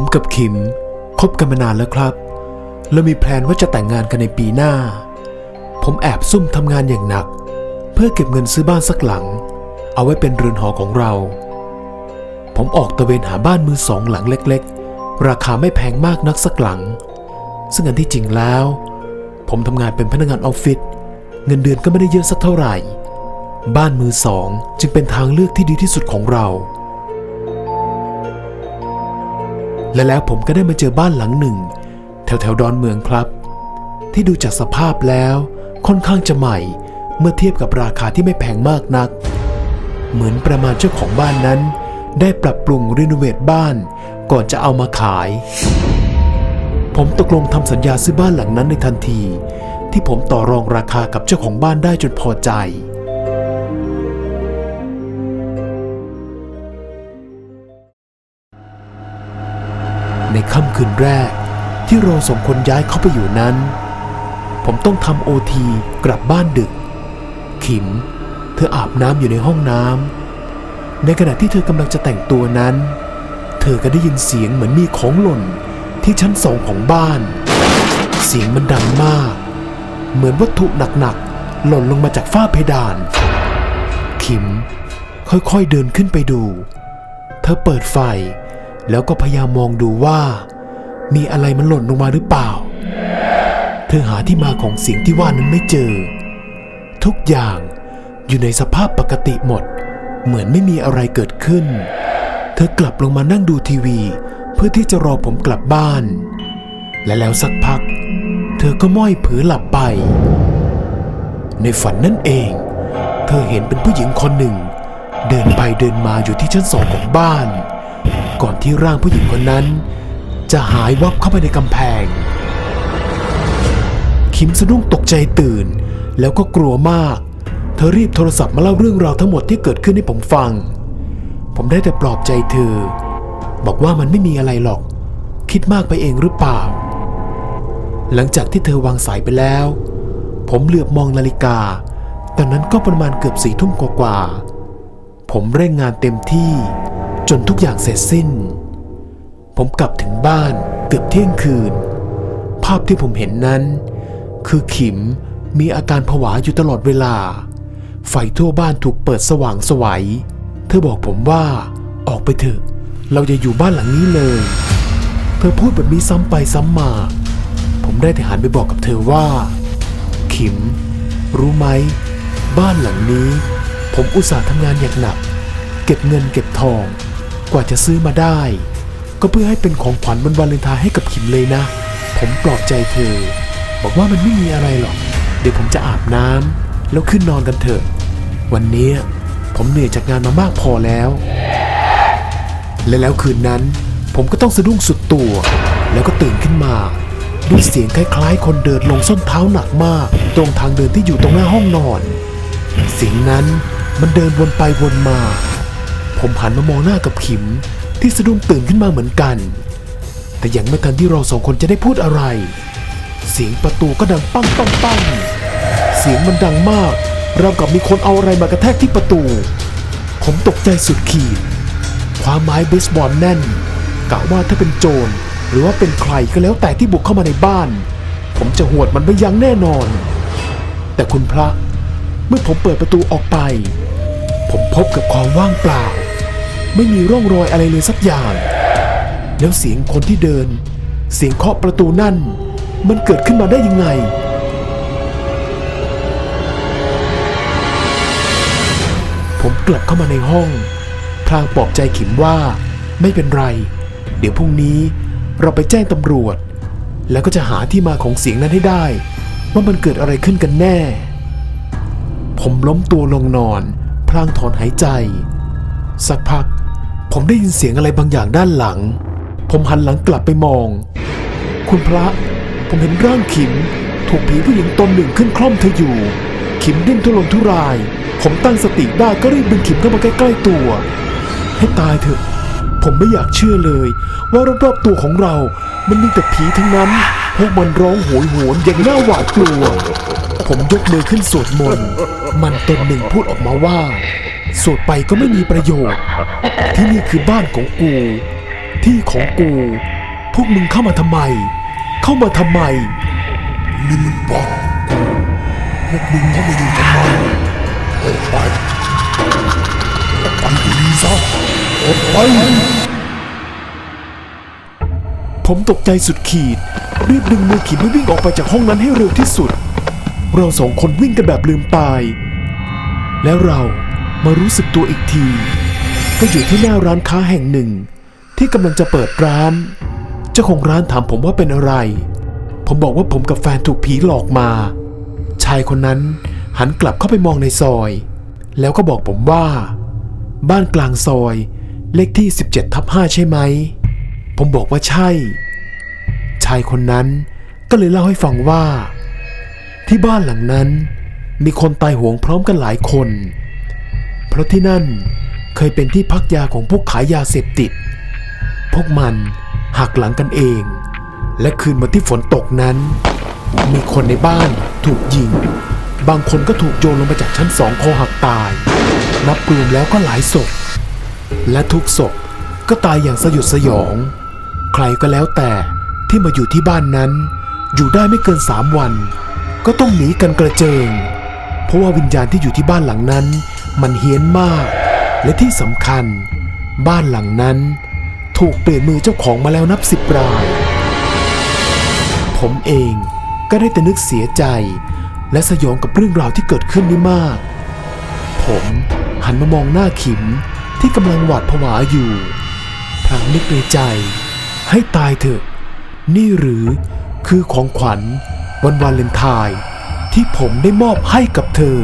มกับขิมคบกันมานานแล้วครับแล้วมีแพลนว่าจะแต่งงานกันในปีหน้า ผมแอบซุ่มทำงานอย่างหนัก เพื่อเก็บเงินซื้อบ้านสักหลัง เอาไว้เป็นเรือนหอของเรา ผมออกตะเวนหาบ้านมือสองหลังเล็กๆ ราคาไม่แพงมากนักสักหลัง ซึ่งอันที่จริงแล้ว ผมทำงานเป็นพนักงานออฟฟิศเงินเดือนก็ไม่ได้เยอะสักเท่าไหร่ บ้านมือสองจึงเป็นทางเลือกที่ดีที่สุดของเรา และแล้วผมก็ได้มาเจอบ้านหลังหนึ่ง แถวแถวๆดอนเมืองครับ ที่ดูจากสภาพแล้วค่อนข้างจะใหม่ เมื่อเทียบกับราคาที่ไม่แพงมากนัก เหมือนประมาณเจ้าของบ้านนั้น ได้ปรับปรุงรีโนเวทบ้าน ก่อนจะเอามาขาย ผมตกลงทำสัญญาซื้อบ้านหลังนั้นในทันที ที่ผมต่อรองราคากับเจ้าของบ้านได้จนพอใจ ในค่ำคืนแรก ที่เราสองคนย้ายเข้าไปอยู่นั้น ผมต้องทำโอทีกลับบ้านดึก ขิม เธออาบน้ำอยู่ในห้องน้ำในขณะที่เธอกำลังจะแต่งตัวนั้น เธอก็ได้ยินเสียงเหมือนมีของหล่นที่ชั้นสองของบ้าน เสียงมันดังมาก เหมือนวัตถุหนักๆหล่นลงมาจากฝ้าเพดาน ขิมค่อยๆเดินขึ้นไปดู เธอเปิดไฟ แล้วก็พยายามมองดูว่า มีอะไรมันหล่นลงมาหรือเปล่า เธอหาที่มาของเสียงที่ว่านั้นไม่เจอ ทุกอย่างอยู่ในสภาพปกติหมด เหมือนไม่มีอะไรเกิดขึ้น เธอกลับลงมานั่งดูทีวี เพื่อที่จะรอผมกลับบ้าน และแล้วสักพัก เธอก็ม้อยเผือหลับไป ในฝันนั่นเอง เธอเห็นเป็นผู้หญิงคนหนึ่ง เดินไปเดินมาอยู่ที่ชั้นสองของบ้าน ก่อนที่ร่างผู้หญิงคนนั้น จะหายวับเข้าไปในกำแพง คิมสะดุ้งตกใจตื่น แล้วก็กลัวมาก เธอรีบโทรศัพท์มาเล่าเรื่องราวทั้งหมดที่เกิดขึ้นให้ผมฟัง ผมได้แต่ปลอบใจเธอ บอกว่ามันไม่มีอะไรหรอก คิดมากไปเองหรือเปล่า หลังจากที่เธอวางสายไปแล้ว ผมเหลือบมองนาฬิกา ตอนนั้นก็ประมาณเกือบสี่ทุ่มกว่าๆผมเร่งงานเต็มที่ จนทุกอย่างเสร็จสิ้น ผมกลับถึงบ้านเกือบเที่ยงคืน ภาพที่ผมเห็นนั้น คือขิมมีอาการผวาอยู่ตลอดเวลา ไฟทั่วบ้านถูกเปิดสว่างสวัย เธอบอกผมว่าออกไปเถอะ เราจะอยู่บ้านหลังนี้เลย เธอพูดแบบนี้ซ้ำไปซ้ำมา ผมได้แต่หันไปบอกกับเธอว่า ขิม รู้ไหม บ้านหลังนี้ ผมอุตส่าห์ทำงานอย่างหนัก เก็บเงินเก็บทอง กว่าจะซื้อมาได้ ก็เพื่อให้เป็นของขวัญวันวาเลนไทน์ให้กับขิมเลยนะ ผมปลอบใจเธอ บอกว่ามันไม่มีอะไรหรอก เดี๋ยวผมจะอาบน้ำแล้วขึ้นนอนกันเถอะ วันนี้ผมเหนื่อยจากงานมามากพอแล้ว และแล้วคืนนั้น ผมก็ต้องสะดุ้งสุดตัว แล้วก็ตื่นขึ้นมาด้วยเสียงคล้ายๆ คนเดินลงส้นเท้าหนักมาก ตรงทางเดินที่อยู่ตรงหน้าห้องนอน เสียงนั้นมันเดินวนไปวนมา ผมหันมามองหน้ากับขิม ที่สะดุ้งตื่นขึ้นมาเหมือนกัน แต่ยังไม่ทันที่เราสองคนจะได้พูดอะไร เสียงประตูก็ดังปังปังปังเสียงมันดังมากราวกับมีคนเอาอะไรมากระแทกที่ประตู ผมตกใจสุดขีดความไม้เบสบอลแน่นกะว่าถ้าเป็นโจรหรือว่าเป็นใครก็แล้วแต่ที่บุกเข้ามาในบ้าน ผมจะหวดมันไม่ยั้งแน่นอน แต่คุณพระเมื่อผมเปิดประตูออกไป ผมพบกับความว่างเปล่า ไม่มีร่องรอยอะไรเลยสักอย่าง แล้วเสียงคนที่เดิน เสียงเคาะประตูนั่น มันเกิดขึ้นมาได้ยังไง ผมกลับเข้ามาในห้อง พลางปลอบใจขิมว่าไม่เป็นไร เดี๋ยวพรุ่งนี้เราไปแจ้งตำรวจ แล้วก็จะหาที่มาของเสียงนั้นให้ได้ ว่ามันเกิดอะไรขึ้นกันแน่ ผมล้มตัวลงนอน พลางถอนหายใจ สักพัก ผมได้ยินเสียงอะไรบางอย่างด้านหลัง ผมหันหลังกลับไปมอง คุณพระ ผมเห็นร่างขิม ถูกผีผู้หญิงตนหนึ่งขึ้นคล่อมเธออยู่ ขิมดิ้นทุรนทุราย ผมตั้งสติได้ก็รีบดึงขิมเข้ามาใกล้ๆตัว ให้ตายเถอะ ผมไม่อยากเชื่อเลย ว่ารอบๆตัวของเรา มันมีแต่ผีทั้งนั้น พวกมันร้องโหยหวนอย่างน่าหวาดกลัว ผมยกมือขึ้นสวดมนต์ มันตนหนึ่งพูดออกมาว่า สวดไปก็ไม่มีประโยชน์ ที่นี่คือบ้านของกู ที่ของกู พวกมึงเข้ามาทำไม เข้ามาทำไม นี่มันบ้านพวกมึงเข้ามาอยู่ทำไมออกไปออกไปเดี๋ยวนี้ซะออกไปผมตกใจสุดขีด รีบดึงมือขีดให้วิ่งออกไปจากห้องนั้นให้เร็วที่สุด เราสองคนวิ่งกันแบบลืมตาย แล้วเรา มารู้สึกตัวอีกที ก็อยู่ที่หน้าร้านค้าแห่งหนึ่ง ที่กำลังจะเปิดร้าน เจ้าของร้านถามผมว่าเป็นอะไร ผมบอกว่าผมกับแฟนถูกผีหลอกมา ชายคนนั้นหันกลับเข้าไปมองในซอย แล้วก็บอกผมว่า บ้านกลางซอยเลขที่ 17ทับ5ใช่ไหม ผมบอกว่าใช่ ชายคนนั้นก็เลยเล่าให้ฟังว่า ที่บ้านหลังนั้น มีคนตายหวงพร้อมกันหลายคน ราะที่นั่นเคยเป็นที่พักยาของพวกขายยาเสพติด พวกมันหักหลังกันเอง และคืนวันที่ฝนตกนั้น มีคนในบ้านถูกยิง บางคนก็ถูกโยนลงมาจากชั้นสองคอหักตาย นับรวมแล้วก็หลายศพ และทุกศพก็ตายอย่างสยดสยอง ใครก็แล้วแต่ที่มาอยู่ที่บ้านนั้น อยู่ได้ไม่เกินสามวัน ก็ต้องหนีกันกระเจิง เพราะว่าวิญญาณที่อยู่ที่บ้านหลังนั้น มันเฮี้ยนมาก และที่สำคัญ บ้านหลังนั้น ถูกเปลี่ยนมือเจ้าของมาแล้วนับสิบราย ผมเองก็ได้แต่นึกเสียใจ และสยองกับเรื่องราวที่เกิดขึ้นนี่มาก ผมหันมามองหน้าขิมที่กำลังหวาดผวาอยู่พลางนึกในใจ ให้ตายเถอะ นี่หรือคือของขวัญวันวาเลนไทน์ที่ผมได้มอบให้กับเธอ